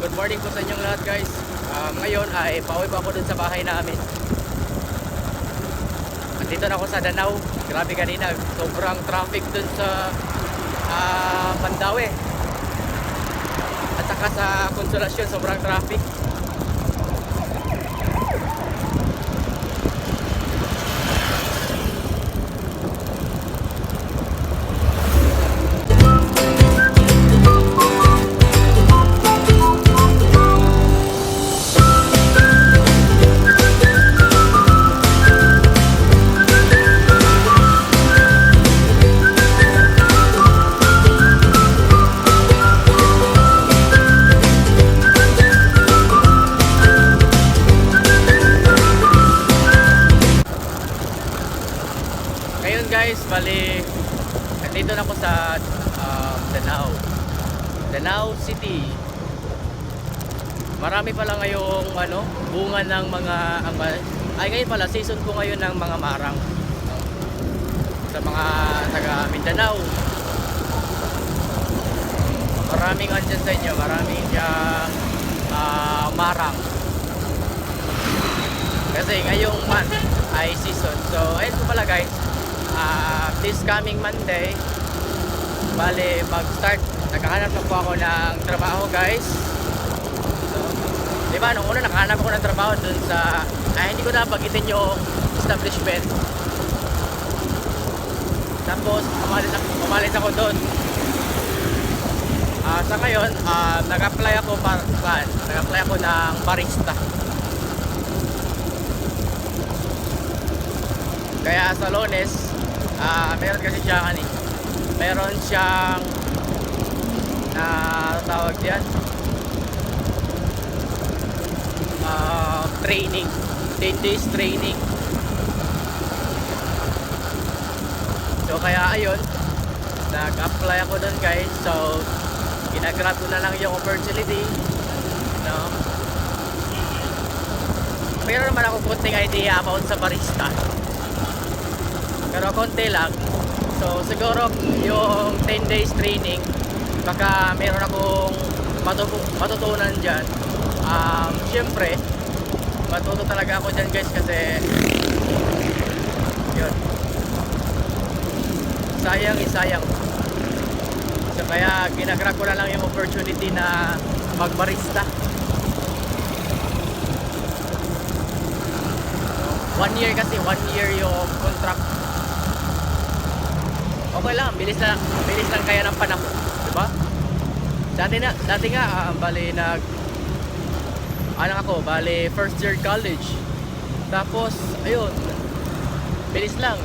good morning po sa inyong lahat guys. Um, ngayon ay pauwi pa ako dun sa bahay namin. Andito na ako sa Danau. Grabe kanina, sobrang traffic dun sa ah, Mandawi. At saka sa Konsolasyon, sobrang traffic. Marami pala ngayong ano, bunga ng mga ang, ay ngayon pala season ko ngayon ng mga marang. Sa mga taga Mindanao. Maraming andyan sa inyo, maraming siyang ah, marang. Kasi ngayong month ay season. So, ayun po pala guys. ah, this coming Monday, bale mag-start. Naghahanap na po ako ng trabaho guys. Ba, nung una nakahanap ako ng trabaho dun sa, ay hindi ko na bagitin yung establishment. Tapos, umalis ako, umalis ako doon. Ah, sa ngayon, ah, nag-apply ako para saan? Nag-apply ako ng barista. Kaya sa Lones, ah meron kasi siyang ano, eh, meron siyang na ano tawag diyan? Training. 10 days training. So kaya ayun, nag-apply ako doon guys. So ginagrab ko na lang yung opportunity. No? Meron naman ako konting idea about sa barista pero konti lang so siguro yung 10 days training baka meron akong matutu- matutunan dyan um, syempre matuto talaga ako dyan guys kasi yun. Sayang is sayang. So kaya ginagrab ko na lang yung opportunity na magbarista. One year kasi one year yung contract. Okay lang, bilis lang, bilis lang kaya ng panahon, di ba? Dati na, dati nga, ah, bali nag, ano ako, bali first year college. Tapos, ayun, bilis lang.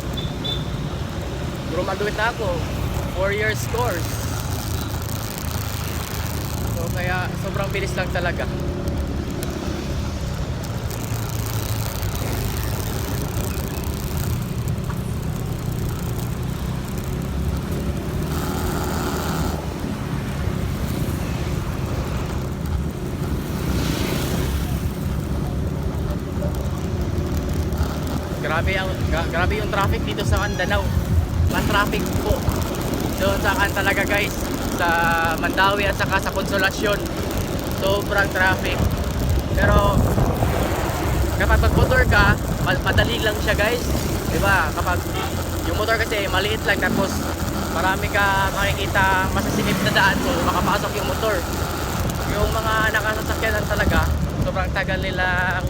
Graduate na ako, 4 years course. So, kaya sobrang bilis lang talaga. Grabe ang gra- grabe yung traffic dito sa Mindanao. Ma-traffic po. Doon sa talaga guys sa Mandawi at saka sa Konsolasyon. Sobrang traffic. Pero kapag motor ka, ma- madali lang siya guys. 'Di ba? Kapag yung motor kasi maliit lang tapos marami ka makikita masasilip na daan so makapasok yung motor. Yung mga nakasasakyan lang talaga, sobrang tagal nilang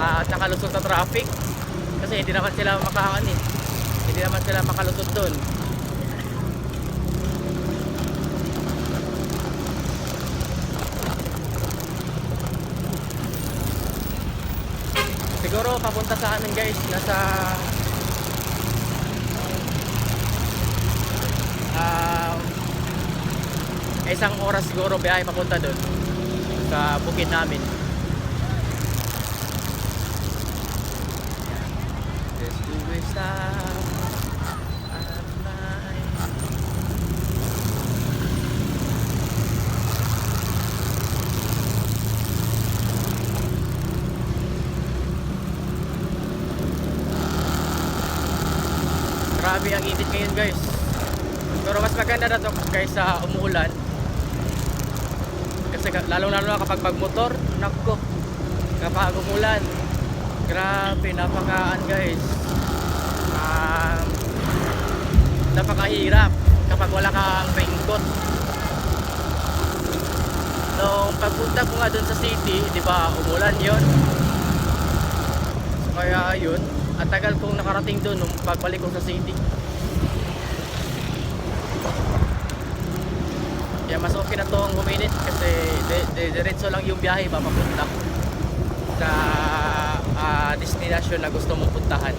uh, nakalusot sa traffic kasi hindi naman sila makakaan eh. Hindi naman sila makalusot doon. Siguro papunta sa amin guys, nasa um, isang oras siguro biyahe papunta doon sa bukid namin. Stop at night. Grabe ang init ngayon guys. Pero mas maganda na to kaysa umuulan. Kasi lalo lalo na kapag pagmotor, nako. Kapag umulan, grabe, napakaan guys. Um, napakahirap kapag wala kang raincoat. Nung pagpunta ko nga doon sa city, di ba, umulan yon. So, kaya yun, ang tagal kong nakarating doon nung pagbalik ko sa city. Kaya mas okay na tong huminit kasi diretso lang yung biyahe papapunta sa ah, destination na gusto mong puntahan.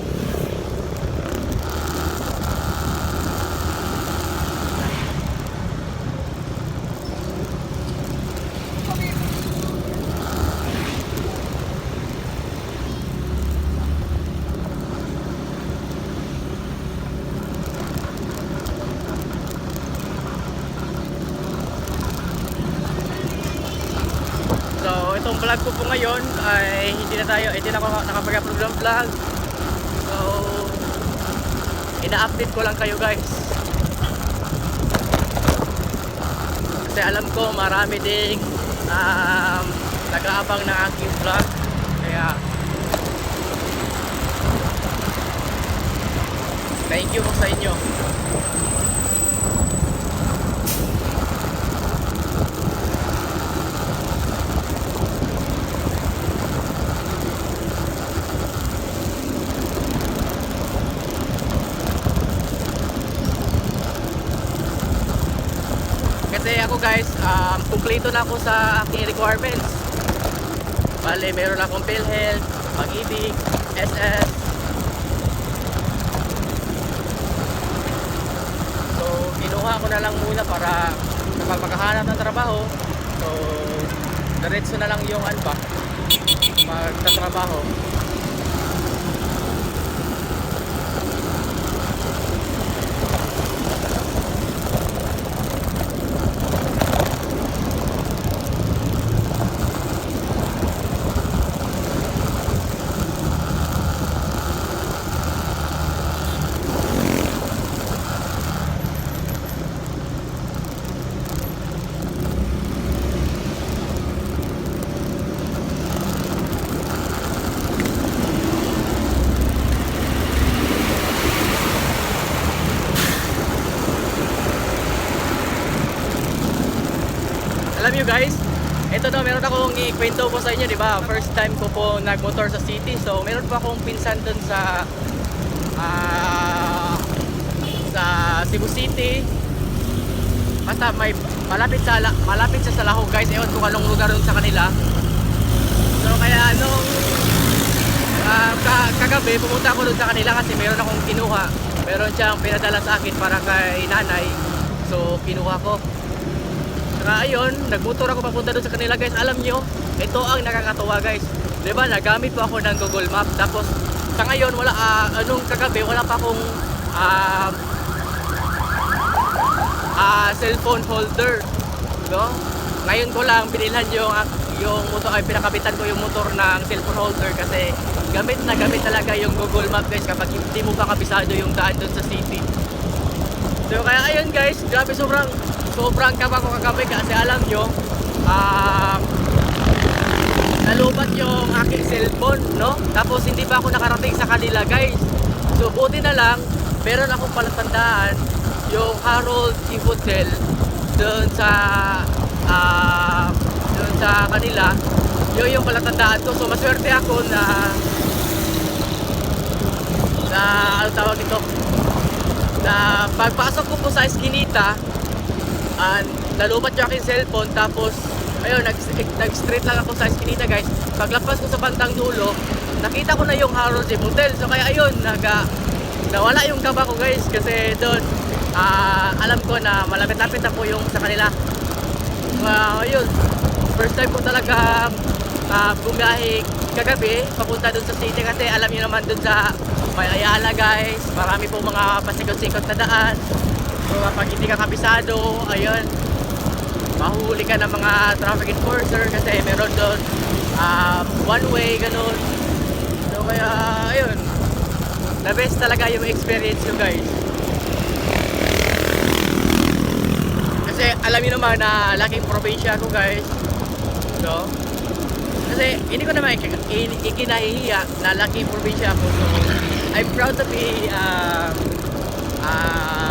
So, itong vlog ko po ngayon ay hindi na tayo, hindi na ako nakapag-upload ng vlog. So, ina-update ko lang kayo guys. Kasi alam ko marami ding um, nag-aabang ng aking vlog. Kaya, thank you po sa inyo. Kasi ako guys, um, kumpleto na ako sa aking requirements. Bale, meron akong PhilHealth, Pag-ibig, SS. So, kinuha ko na lang muna para kapag makahanap ng trabaho, so, diretso na lang yung ano ba, magtatrabaho. Alam nyo guys, ito daw meron akong ikwento po sa inyo, di ba? First time ko po nagmotor sa city. So, meron pa akong pinsan dun sa ah sa Cebu City. Basta may malapit sa la- malapit sa Salaho guys. Ewan kung anong lugar dun sa kanila. So, kaya nung ah, ka- kagabi pumunta ako dun sa kanila kasi meron akong kinuha. Meron siyang pinadala sa akin para kay nanay. So, kinuha ko. Saka ayun, nagmotor ako papunta doon sa kanila guys. Alam nyo, ito ang nakakatuwa guys. ba nagamit pa ako ng Google Map. Tapos sa ngayon, wala, ah, anong kagabi, wala pa akong ah, ah, cellphone holder. No? Ngayon ko lang binilhan yung, yung motor, ay pinakabitan ko yung motor ng cellphone holder kasi gamit na gamit talaga yung Google Map guys kapag hindi mo pa kabisado yung daan doon sa city. So kaya ayun guys, grabe sobrang sobrang kaba ko kagabi kasi alam nyo, ah nalubat yung aking cellphone, no? Tapos hindi pa ako nakarating sa kanila guys. So buti na lang, meron akong palatandaan yung Harold T. Hotel doon sa ah doon sa kanila. Yun yung palatandaan ko. So maswerte ako na na ano tawag ito na pagpasok ko po sa Eskinita and nalubat yung aking cellphone tapos ayun nag, nag straight lang ako sa Eskinita guys. Paglapas ko sa bantang dulo nakita ko na yung Harold Gym Hotel so kaya ayun naga nawala yung kaba ko guys kasi doon ah, alam ko na malapit-lapit na po yung sa kanila. Wow, ayun. First time ko talaga uh, bumiyahe kagabi papunta dun sa city kasi alam niyo naman dun sa may Ayala guys, marami po mga pasikot-sikot na daan. So kapag hindi ka kabisado, ayun, mahuli ka ng mga traffic enforcer kasi meron doon um, one way, ganun. So kaya, ayun, the best talaga yung experience ko guys. Kasi alam niyo naman na laking probinsya ko guys. So, kasi hindi ko naman ik- in- ikinahihiya na lucky probinsya ako. So, I'm proud to be um, um, to,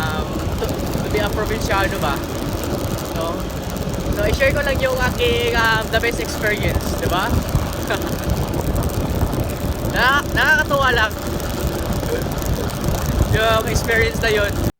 a provinciano ba? No? So, i-share ko lang yung aking um, the best experience, di ba? na, nakakatuwa lang yung experience na yun.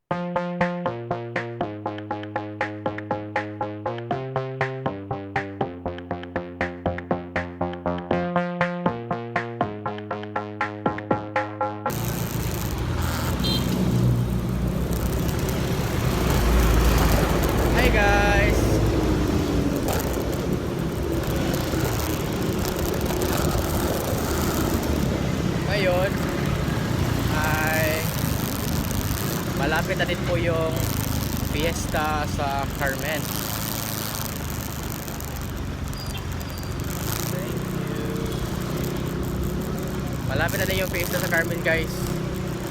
Malapit na din yung fiesta sa Carmen guys.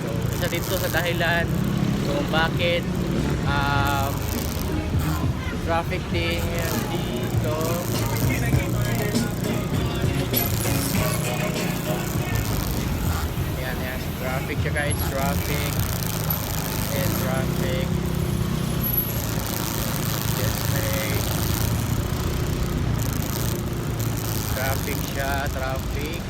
So, isa dito sa dahilan kung bakit um, traffic din dito. Yan, yan. Traffic siya guys. Traffic. And traffic. Traffic siya. Traffic.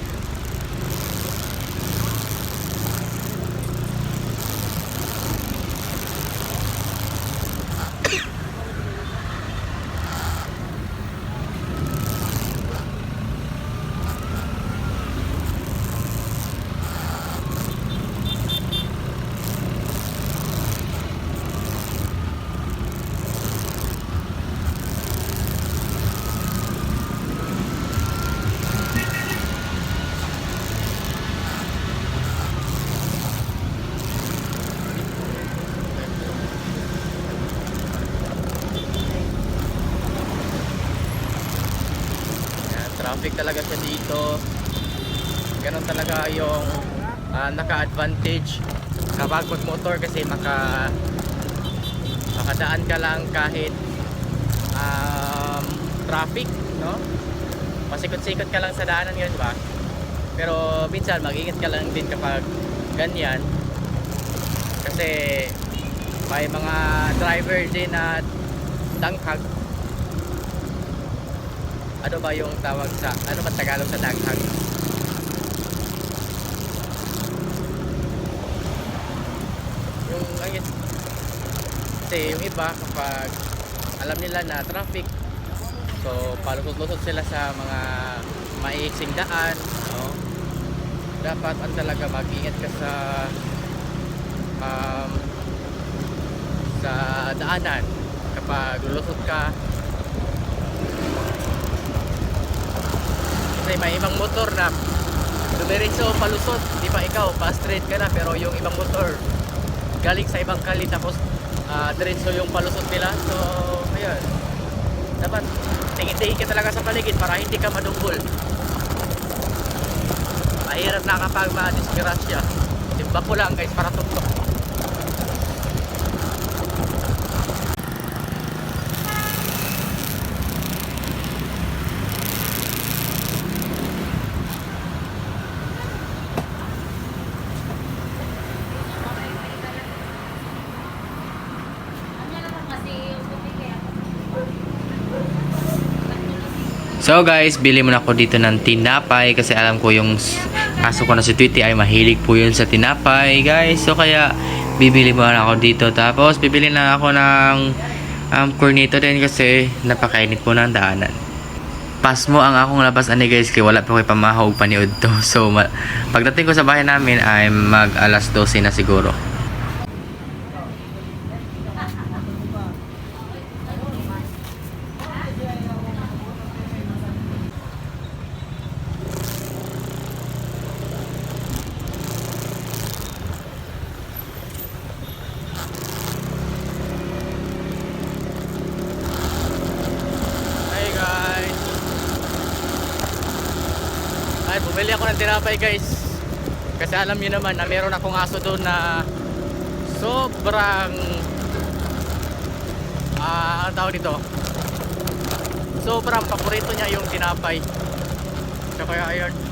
Yan, traffic talaga siya dito. Ganon talaga yung ah, naka-advantage kapag motor kasi maka makadaan ka lang kahit um, traffic, no? Pasikot-sikot ka lang sa daanan yun, ba? Pero minsan mag-ingat ka lang din kapag ganyan. Kasi may mga driver din na danghag ano ba yung tawag sa ano ba Tagalog sa daghag yung ayun. Kasi yung iba kapag alam nila na traffic so palusot-lusot sila sa mga maiiksing daan no? dapat ang talaga mag-ingat ka sa um, sa daanan. Kapag lulusot ka kasi may ibang motor na dumiretso palusot. Di ba ikaw pa straight ka na pero yung ibang motor galing sa ibang kali tapos uh, diretso yung palusot nila. So ayun. Dapat tingin-tingin ka talaga sa paligid para hindi ka madunggol. Mahirap na kapag ma-disgrasya timba ko lang guys para tuktok So guys, bili muna ako dito ng tinapay kasi alam ko yung s- aso ko na si Tweety ay mahilig po yun sa tinapay guys. So kaya bibili muna ako dito tapos bibili na ako ng um, cornito din kasi napakainit po ng daanan. Pas mo ang akong labas ani guys kaya wala pa ko'y pamahog paniod to. So pagdating ko sa bahay namin ay mag alas 12 na siguro. Hi guys. Ay, bumili ako ng tinapay guys. Kasi alam niyo naman na meron akong aso doon na sobrang ah, ang tawag dito. Sobrang paborito niya yung tinapay. Kaya ayun.